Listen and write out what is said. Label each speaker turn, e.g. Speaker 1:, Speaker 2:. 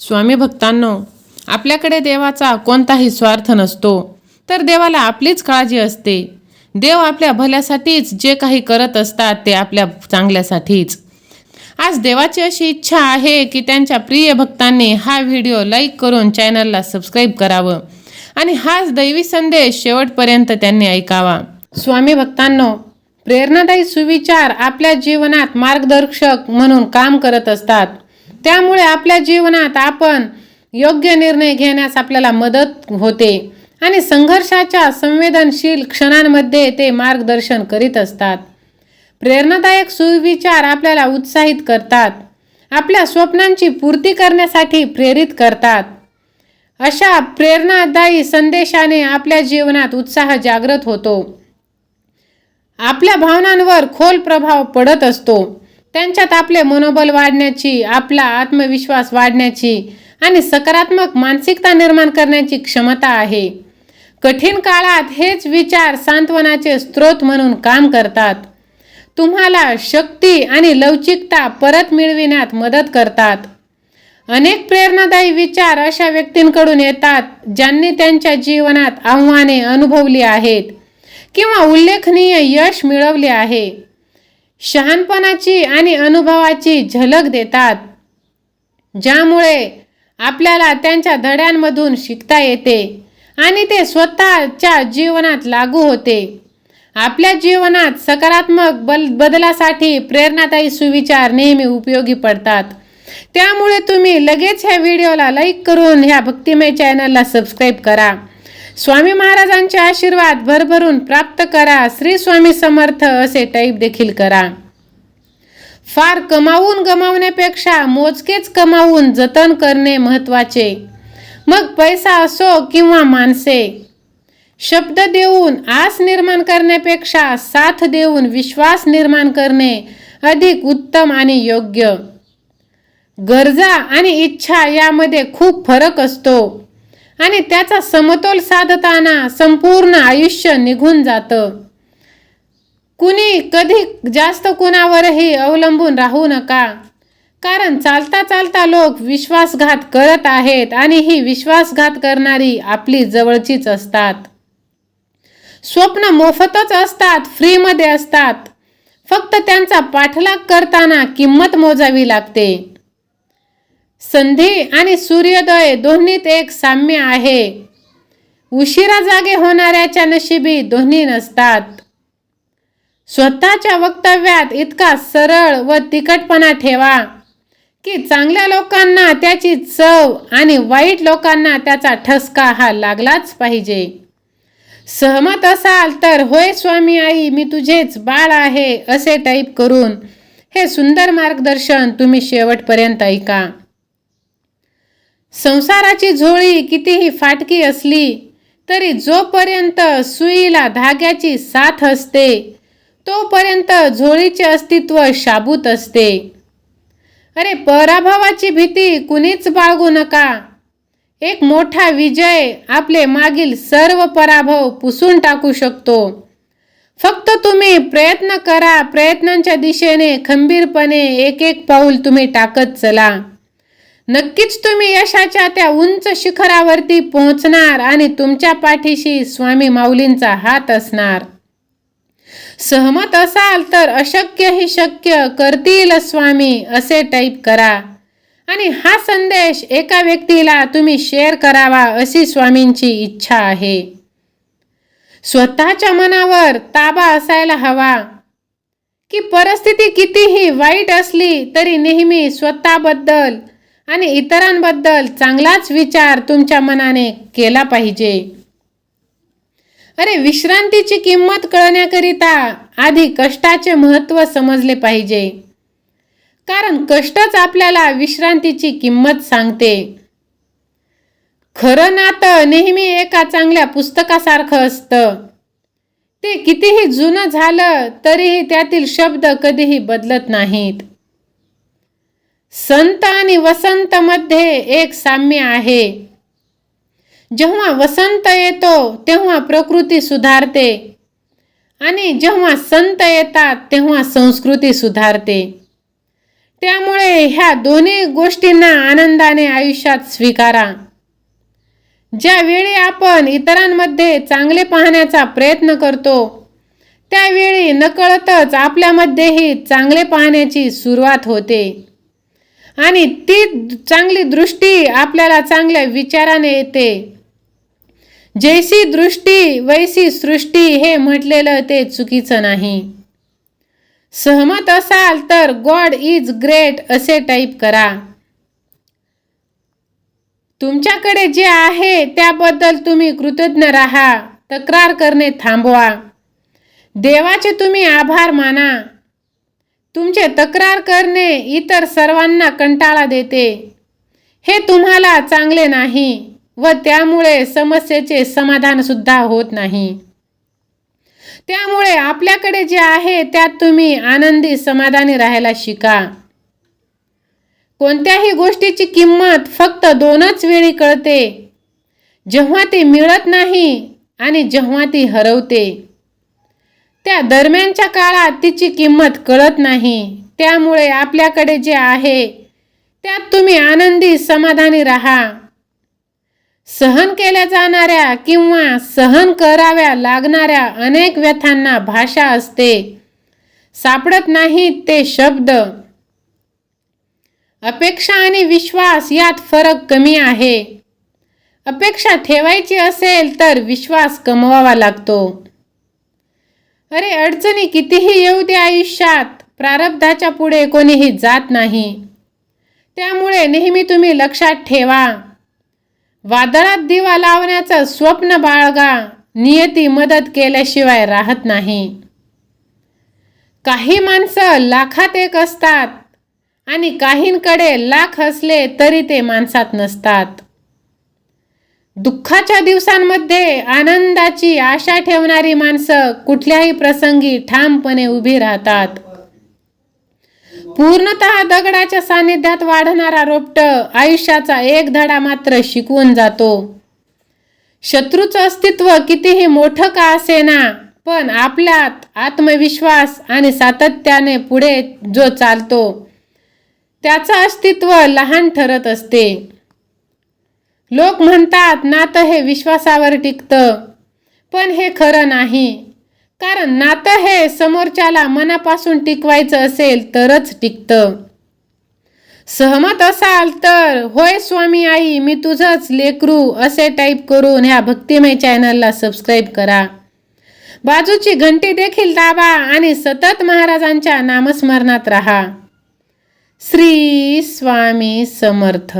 Speaker 1: स्वामी भक्तांनो आपल्याकडे देवाचा कोणताही स्वार्थ नसतो तर देवाला आपलीच काळजी असते. देव आपल्या भल्यासाठीच जे काही करत असतात ते आपल्या चांगल्यासाठीच. आज देवाची अशी इच्छा आहे की त्यांच्या प्रिय भक्तांनी हा व्हिडिओ लाईक करून चॅनलला सबस्क्राईब करावं आणि हाच दैवी संदेश शेवटपर्यंत त्यांनी ऐकावा. स्वामी भक्तांनो प्रेरणादायी सुविचार आपल्या जीवनात मार्गदर्शक म्हणून काम करत असतात. त्यामुळे आपल्या जीवनात आपण योग्य निर्णय घेण्यास आपल्याला मदत होते आणि संघर्षाच्या संवेदनशील क्षणांमध्ये ते मार्गदर्शन करीत असतात. प्रेरणादायक सुविचार आपल्याला उत्साहित करतात. आपल्या स्वप्नांची पूर्ती करण्यासाठी प्रेरित करतात. अशा प्रेरणादायी संदेशाने आपल्या जीवनात उत्साह जागृत होतो. आपल्या भावनांवर खोल प्रभाव पडत असतो. त्यांच्यात आपले मनोबल वाढण्याची आपला आत्मविश्वास वाढण्याची आणि सकारात्मक मानसिकता निर्माण करण्याची क्षमता आहे. कठीण काळात हेच विचार सांत्वनाचे स्रोत म्हणून काम करतात. तुम्हाला शक्ती आणि लवचिकता परत मिळविण्यात मदत करतात. अनेक प्रेरणादायी विचार अशा व्यक्तींकडून येतात ज्यांनी त्यांच्या जीवनात आव्हाने अनुभवली आहेत किंवा उल्लेखनीय यश मिळवले आहे. शहाणपणाची आणि अनुभवाची झलक देतात ज्यामुळे आपल्याला त्यांच्या धड्यांमधून शिकता येते आणि ते स्वतःच्या जीवनात लागू होते. आपल्या जीवनात सकारात्मक बल बदलासाठी प्रेरणादायी सुविचार नेहमी उपयोगी पडतात. त्यामुळे तुम्ही लगेच ह्या व्हिडिओला लाईक करून ह्या भक्तिमय चॅनलला सबस्क्राईब करा. स्वामी महाराजांचे आशीर्वाद भरभरून प्राप्त करा. श्री स्वामी समर्थ असे टाईप देखील करा. फार कमावून गमावण्यापेक्षा मोजकेच कमावून जतन करणे महत्त्वाचे. मग पैसा असो किंवा माणसे शब्द देऊन आस निर्माण करण्यापेक्षा साथ देऊन विश्वास निर्माण करणे अधिक उत्तम आणि योग्य. गरजा आणि इच्छा यामध्ये खूप फरक असतो. आणि त्याचा समतोल साधताना संपूर्ण आयुष्य निघून जातं. कुणी कधी जास्त कुणावरही अवलंबून राहू नका. कारण चालता चालता लोक विश्वासघात करत आहेत आणि ही विश्वासघात करणारी आपली जवळचीच असतात. स्वप्न मोफतच असतात फ्रीमध्ये असतात. फक्त त्यांचा पाठलाग करताना किंमत मोजावी लागते. संधी आणि सूर्योदय दोन्हीत एक साम्य आहे. उशिरा जागे होणाऱ्याच्या नशिबी दोन्ही नसतात. स्वतःच्या वक्तव्यात इतका सरळ व तिखटपणा ठेवा की चांगल्या लोकांना त्याची चव आणि वाईट लोकांना त्याचा ठसका हा लागलाच पाहिजे. सहमत असाल तर होय स्वामी आई मी तुझेच बाळ आहे असे टाईप करून हे सुंदर मार्गदर्शन तुम्ही शेवटपर्यंत ऐका. संसाराची झोळी कितीही फाटकी असली तरी जोपर्यंत सुईला धाग्याची साथ असते तोपर्यंत झोळीचे अस्तित्व शाबूत असते. अरे पराभवाची भीती कुणीच बाळगू नका. एक मोठा विजय आपले मागील सर्व पराभव पुसून टाकू शकतो. फक्त तुम्ही प्रयत्न करा प्रयत्नांच्या दिशेने खंबीरपणे एक एक पाऊल तुम्ही टाकत चला. नक्कीच तुम्ही यशाच्या त्या उंच शिखरावरती पोहोचणार आणि तुमच्या पाठीशी स्वामी माऊलींचा हात असणार. सहमत असाल तर अशक्य ही शक्य करतील स्वामी असे टाईप करा. आणि हा संदेश एका व्यक्तीला तुम्ही शेअर करावा अशी स्वामींची इच्छा आहे. स्वतःच्या मनावर ताबा असायला हवा. की परिस्थिती कितीही वाईट असली तरी नेहमी स्वतःबद्दल आणि इतरांबद्दल चांगलाच विचार तुमच्या मनाने केला पाहिजे. अरे विश्रांतीची किंमत कळण्याकरिता आधी कष्टाचे महत्त्व समजले पाहिजे. कारण कष्टच आपल्याला विश्रांतीची किंमत सांगते. खरं नातं नेहमी एका चांगल्या पुस्तकासारखं असतं. ते कितीही जुनं झालं तरीही त्यातील शब्द कधीही बदलत नाहीत. संत आणि वसंत मध्ये एक साम्य आहे. जेव्हा वसंत येतो तेव्हा प्रकृती सुधारते. आणि जेव्हा संत येतात तेव्हा संस्कृती सुधारते. त्यामुळे ह्या दोन्ही गोष्टींना आनंदाने आयुष्यात स्वीकारा. ज्यावेळी आपण इतरांमध्ये चांगले पाहण्याचा प्रयत्न करतो त्यावेळी नकळतच आपल्यामध्येही चांगले पाहण्याची सुरुवात होते. आणि ती चांगली दृष्टी आपल्याला चांगल्या विचाराने येते. जैसी दृष्टी वैसी सृष्टी हे म्हटलेलं ते चुकीचं नाही. सहमत असाल तर गॉड इज ग्रेट असे टाईप करा. तुमच्याकडे जे आहे त्याबद्दल तुम्ही कृतज्ञ राहा तक्रार करणे थांबवा. देवाचे तुम्ही आभार माना. तुमचे तक्रार करणे इतर सर्वांना कंटाळा देते. हे तुम्हाला चांगले नाही व त्यामुळे समस्येचे समाधानसुद्धा होत नाही. त्यामुळे आपल्याकडे जे आहे त्यात तुम्ही आनंदी समाधानी राहायला शिका. कोणत्याही गोष्टीची किंमत फक्त दोनच वेळी कळते. जेव्हा ती मिळत नाही आणि जेव्हा ती हरवते. त्या दरम्यानच्या काळात तिची किंमत कळत नाही. त्यामुळे आपल्याकडे जे आहे त्यात तुम्ही आनंदी समाधानी राहा. सहन केल्या जाणाऱ्या किंवा सहन कराव्या लागणाऱ्या अनेक व्यथांना भाषा असते. सापडत नाहीत ते शब्द. अपेक्षा आणि विश्वास यात फरक कमी आहे. अपेक्षा ठेवायची असेल तर विश्वास कमवावा लागतो. अरे अडचणी कितीही येऊ दे आयुष्यात. प्रारब्धाच्या पुढे कोणीही जात नाही. त्यामुळे नेहमी तुम्ही लक्षात ठेवा. वादळात दिवा लावण्याचं स्वप्न बाळगा. नियती मदत केल्याशिवाय राहत नाही. काही माणसं लाखात एक असतात आणि काहींकडे लाख असले तरी ते माणसात नसतात. दुःखाच्या दिवसांमध्ये आनंदाची आशा ठेवणारी माणसं कुठल्याही प्रसंगी ठामपणे उभी राहतात. पूर्णतः दगडाच्या सानिध्यात वाढणारा रोपट आयुष्याचा एक धडा मात्र शिकवून जातो. शत्रूचं अस्तित्व कितीही मोठं का असेना पण आपल्यात आत्मविश्वास आणि सातत्याने पुढे जो चालतो त्याचं अस्तित्व लहान ठरत असते. लोक म्हणतात नातं हे विश्वासावर टिकतं. पण हे खरं नाही. कारण नातं हे समोरच्याला मनापासून टिकवायचं असेल तरच टिकतं. सहमत असाल तर होय स्वामी आई मी तुझंच लेकरू असे टाईप करून ह्या भक्तिमय चॅनलला सबस्क्राईब करा. बाजूची घंटी देखील दाबा आणि सतत महाराजांच्या नामस्मरणात राहा. श्री स्वामी समर्थ.